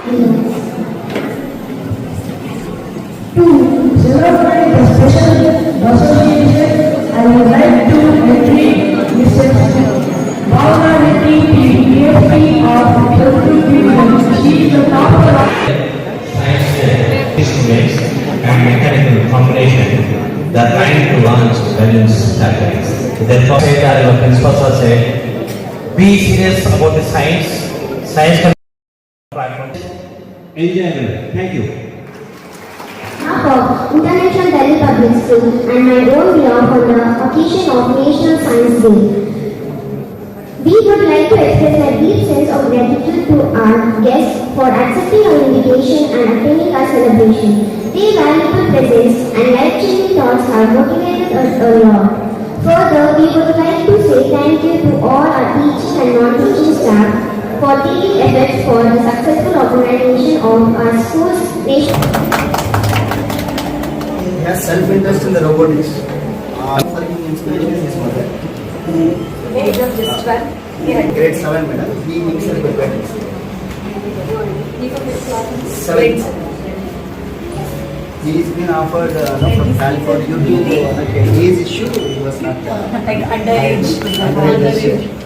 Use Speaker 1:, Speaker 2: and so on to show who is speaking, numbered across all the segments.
Speaker 1: To celebrate the special association, I would like to entreat Mrs. Bhavana Reddy, Division. She is the topper of
Speaker 2: science uh, and mechanical combination that to balloons satellites. Therefore, that our principals are saying, be serious about the science. Science can enjoyable. Thank you.
Speaker 3: behalf of International Delhi Public School and my own behalf on the occasion of National Science Day. We would like to express a deep sense of gratitude to our guests for accepting our invitation and attending our celebration. Their valuable presence and life-changing thoughts have motivated us a lot. Further, we would like to say thank you to all our teaching and non-teaching staff for taking efforts for the successful organization of our school's nation.
Speaker 4: He has self-interest in the robotics. Uh, for him, inspiration is his mother.
Speaker 5: age of just 12. He had
Speaker 4: Grade 7 madam. He himself prepared this.
Speaker 5: he from which class?
Speaker 4: Seven. He is been offered uh, no, from Stanford YouTube uh, like a issue. He was not. Uh,
Speaker 5: Like underage.
Speaker 4: Underage.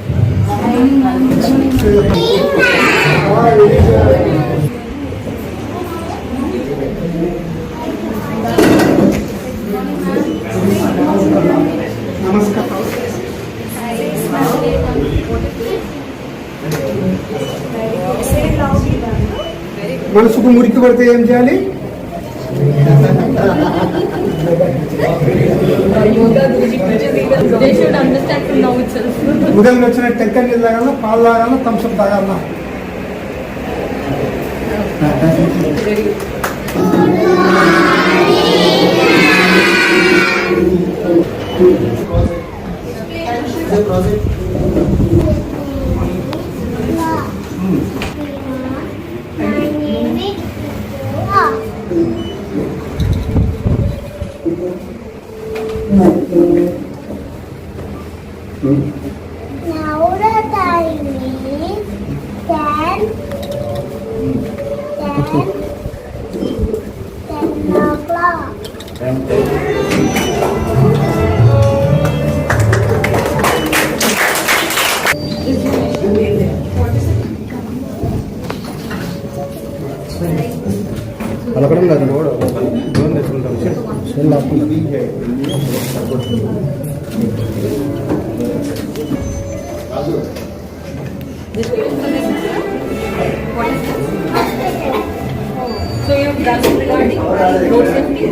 Speaker 6: మనసుకు మురికి పడితే ఏం చేయాలి?
Speaker 5: Yoga Guruji preaches even they should understand from now itself.
Speaker 6: ఉదయం వచ్చిన టెంకర్ నీళ్ళు తాగాలన్నా పాలు తాగాలన్నా Thums Up తాగాలన్నా
Speaker 4: Is
Speaker 6: పలకడం లేదు దూరం తెచ్చుకుంటాం cell
Speaker 5: This is What is this? So you have done regarding road safety?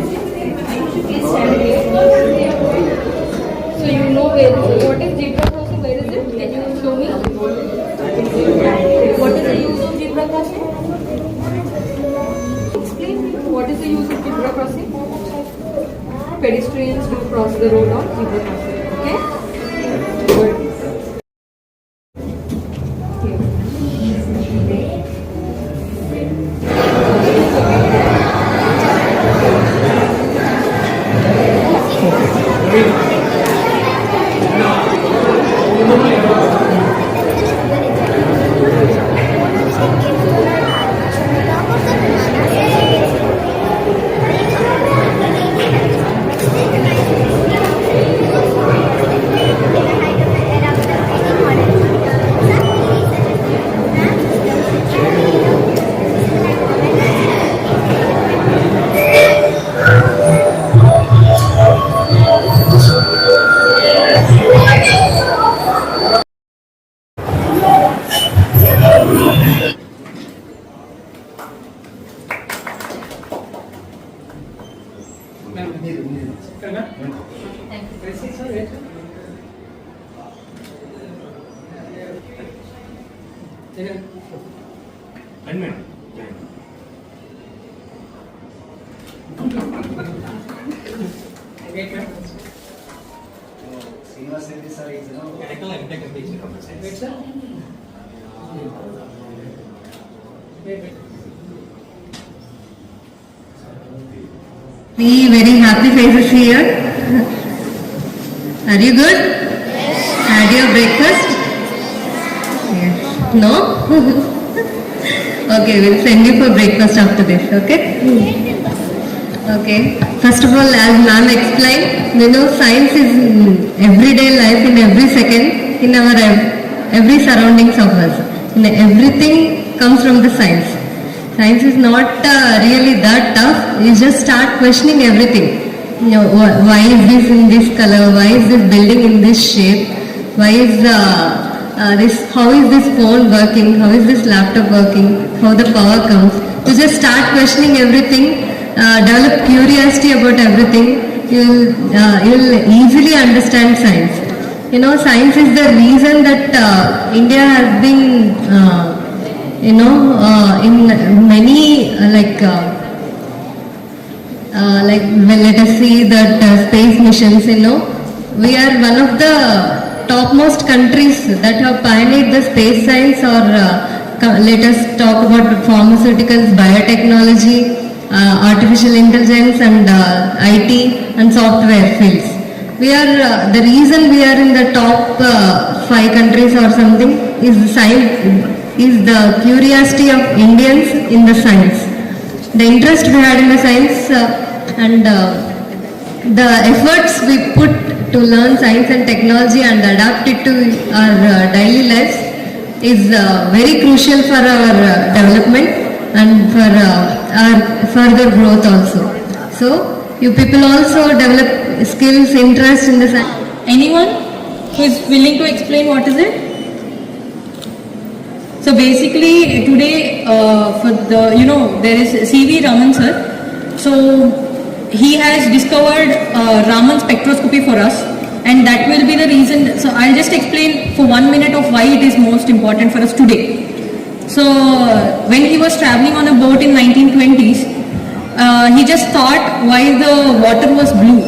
Speaker 5: Please stand here. Pedestrians do cross the
Speaker 4: Is, you
Speaker 7: very happy faces here. Are you good? Had your breakfast? No? Okay, we'll send you for breakfast after this, okay? Okay. First of all, as ma'am explained, you know, science is everyday life, in every second, in our every surroundings of us. In everything comes from the science. Science is not uh, really that tough. You just start questioning everything. You know, why is this in this color? Why is this building in this shape? Why is uh, uh, this? How is this phone working? How is this laptop working? How the power comes? You just start questioning everything. Uh, develop curiosity about everything. You'll uh, you'll easily understand science. You know, science is the reason that uh, India has been, uh, you know, uh, in many uh, like. Uh, uh, like well, let us see that uh, space missions you know we are one of the topmost countries that have pioneered the space science or uh, let us talk about pharmaceuticals biotechnology uh, artificial intelligence and uh, IT and software fields. We are uh, the reason we are in the top uh, five countries or something is the science is the curiosity of Indians in the science. The interest we had in the science uh, and uh, the efforts we put to learn science and technology and adapt it to our uh, daily lives is uh, very crucial for our uh, development and for uh, our further growth also. So, you people also develop skills, interest in the science.
Speaker 5: Anyone who is willing to explain what is it? So basically today uh, for the you know there is C.V. Raman sir. So he has discovered uh, Raman spectroscopy for us and that will be the reason. So I'll just explain for one minute of why it is most important for us today. So when he was traveling on a boat in 1920s, uh, he just thought why the water was blue.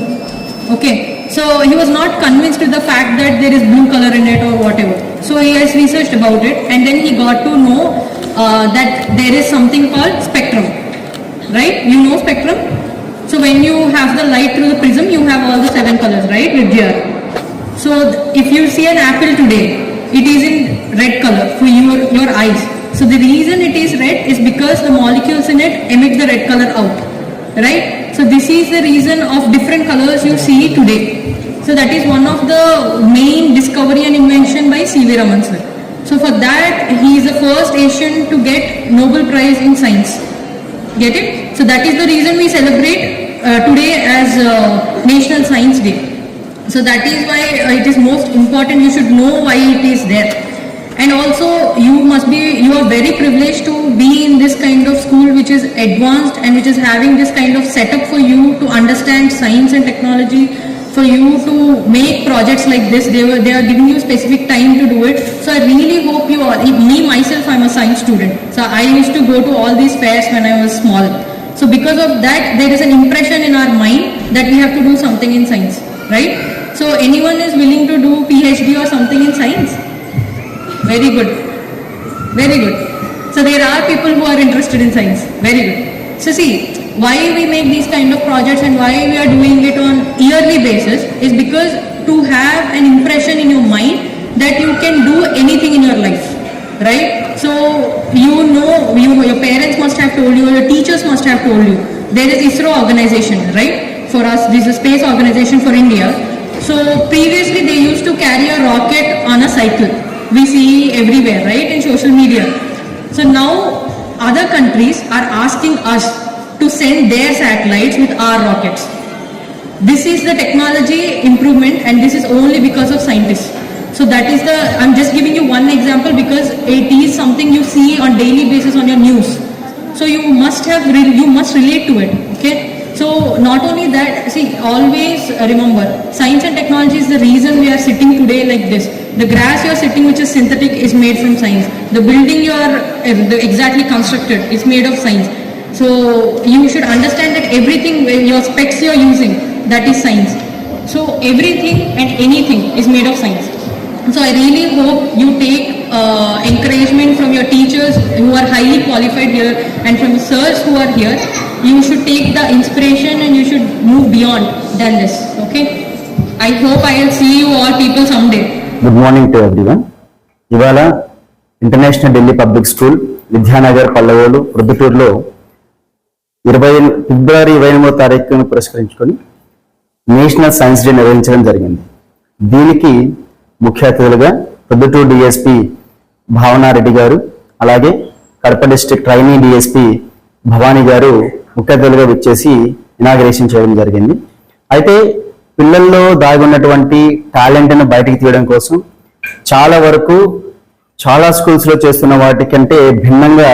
Speaker 5: Okay, so he was not convinced with the fact that there is blue color in it or whatever. So he has researched about it and then he got to know uh, that there is something called spectrum. Right? You know spectrum? So when you have the light through the prism, you have all the seven colors, right? With here. So if you see an apple today, it is in red color for your, your eyes. So the reason it is red is because the molecules in it emit the red color out. Right? So this is the reason of different colors you see today. So that is one of the main discovery and invention by C.V. Raman sir. So for that, he is the first Asian to get Nobel Prize in Science. Get it? So that is the reason we celebrate uh, today as uh, National Science Day. So that is why uh, it is most important. You should know why it is there. And also, you must be, you are very privileged to be in this kind of school which is advanced and which is having this kind of setup for you to understand science and technology, for you to make projects like this. They were, they are giving you specific time to do it. So I really hope you all, me myself, I'm a science student. So I used to go to all these fairs when I was small. So because of that, there is an impression in our mind that we have to do something in science, right? So anyone is willing to do PhD or something in science? Very good. Very good. So there are people who are interested in science. Very good. So see, why we make these kind of projects and why we are doing it on yearly basis is because to have an impression in your mind that you can do anything in your life. Right? So you know, you, your parents must have told you, your teachers must have told you. There is ISRO organization, right? For us, this is a space organization for India. So previously they used to carry a rocket on a cycle. We see everywhere, right, in social media. So now other countries are asking us to send their satellites with our rockets. This is the technology improvement and this is only because of scientists. So that is the, I'm just giving you one example because it is something you see on daily basis on your news. So you must have, you must relate to it, okay? So not only that, see, always remember, science and technology is the reason we are sitting today like this. The grass you are sitting which is synthetic is made from science. The building you are exactly constructed is made of science. So you should understand that everything, your specs you are using, that is science. So everything and anything is made of science. So I really hope you take uh, encouragement from your teachers who are highly qualified here and from sirs who are here. You should take the inspiration and you should move beyond than this. Okay? I hope I will see you all people someday.
Speaker 8: good morning to everyone ఇవాళ international Delhi public school Vidyanagar Pallavolu ప్రొద్దుటూరులో ఇరవై ఫిబ్రవరి ఇరవై ఎనిమిదో తారీఖును పురస్కరించుకొని national science day నిర్వహించడం జరిగింది దీనికి ముఖ్య అతిథులుగా ప్రొద్దుటూరు డిఎస్పి భావనారెడ్డి గారు అలాగే Kadapa district trainee DSP Bhavani గారు ముఖ్య అతిథులుగా వచ్చేసి ఇనాగ్రేషన్ చేయడం జరిగింది. అయితే పిల్లల్లో దాగి ఉన్నటువంటి టాలెంట్ను బయటికి తీయడం కోసం చాలా వరకు చాలా స్కూల్స్లో చేస్తున్న వాటికంటే భిన్నంగా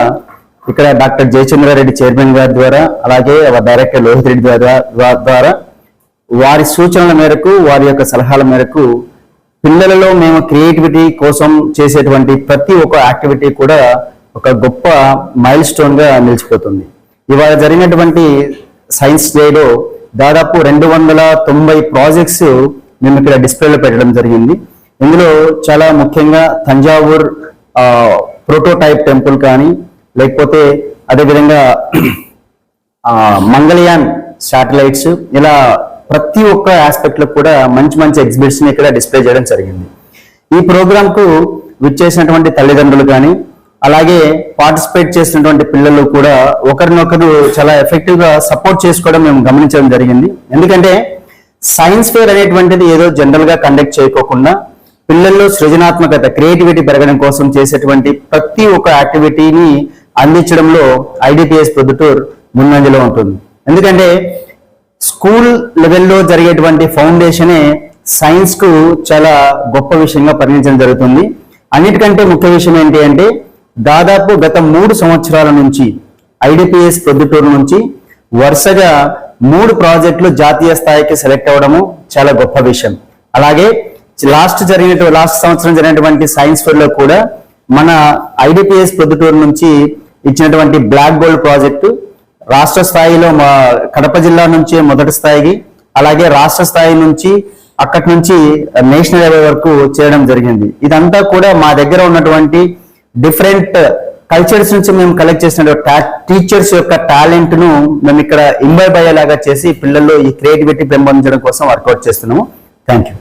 Speaker 8: ఇక్కడ డాక్టర్ జయచంద్రారెడ్డి చైర్మన్ గారి ద్వారా అలాగే డైరెక్టర్ లోహిత్ రెడ్డి ద్వారా ద్వారా వారి సూచనల మేరకు వారి యొక్క సలహాల మేరకు పిల్లలలో మేము క్రియేటివిటీ కోసం చేసేటువంటి ప్రతి ఒక్క యాక్టివిటీ కూడా ఒక గొప్ప మైల్ స్టోన్గా నిలిచిపోతుంది. ఇవాళ జరిగినటువంటి సైన్స్ డేలో దాదాపు రెండు వందల తొంభై ప్రాజెక్ట్స్ మేము ఇక్కడ డిస్ప్లేలో పెట్టడం జరిగింది. ఇందులో చాలా ముఖ్యంగా తంజావూర్ ప్రోటోటైప్ టెంపుల్ కానీ లేకపోతే అదేవిధంగా మంగళయాన్ శాటిలైట్స్ ఇలా ప్రతి ఒక్క ఆస్పెక్ట్లో కూడా మంచి మంచి ఎగ్జిబిట్స్ని ఇక్కడ డిస్ప్లే చేయడం జరిగింది. ఈ ప్రోగ్రామ్కు విచ్చేసినటువంటి తల్లిదండ్రులు కానీ అలాగే పార్టిసిపేట్ చేసినటువంటి పిల్లలు కూడా ఒకరినొకరు చాలా ఎఫెక్టివ్గా సపోర్ట్ చేసుకోవడం మేము గమనించడం జరిగింది. ఎందుకంటే సైన్స్ ఫేర్ అనేటువంటిది ఏదో జనరల్గా కండక్ట్ చేయకోకుండా పిల్లల్లో సృజనాత్మకత క్రియేటివిటీ పెరగడం కోసం చేసేటువంటి ప్రతి ఒక్క యాక్టివిటీని అందించడంలో ఐడిపిఎస్ ప్రొద్దుటూర్ ముందంజలో ఉంటుంది. ఎందుకంటే స్కూల్ లెవెల్లో జరిగేటువంటి ఫౌండేషనే సైన్స్కు చాలా గొప్ప విషయంగా పరిగణించడం జరుగుతుంది. అన్నిటికంటే ముఖ్య విషయం ఏంటి అంటే దాదాపు గత మూడు సంవత్సరాల నుంచి ఐడిపిఎస్ ప్రొద్దుటూరు నుంచి వరుసగా మూడు ప్రాజెక్టులు జాతీయ స్థాయికి సెలెక్ట్ అవ్వడము చాలా గొప్ప విషయం. అలాగే లాస్ట్ జరిగిన లాస్ట్ సంవత్సరం జరిగినటువంటి సైన్స్ ఫెయిర్లో కూడా మన ఐడిపిఎస్ ప్రొద్దుటూరు నుంచి ఇచ్చినటువంటి బ్లాక్ గోల్డ్ ప్రాజెక్టు రాష్ట్ర స్థాయిలో మా కడప జిల్లా నుంచి మొదటి స్థాయికి అలాగే రాష్ట్ర స్థాయి నుంచి అక్కడి నుంచి నేషనల్ లెవెల్ వరకు చేయడం జరిగింది. ఇదంతా కూడా మా దగ్గర ఉన్నటువంటి డిఫరెంట్ కల్చర్స్ నుంచి మేము కలెక్ట్ చేసిన టీచర్స్ యొక్క టాలెంట్ను మేము ఇక్కడ ఇంబైబ్ అయ్యేలాగా చేసి పిల్లల్లో ఈ క్రియేటివిటీ పెంపొందించడం కోసం వర్కౌట్ చేస్తున్నాము. Thank you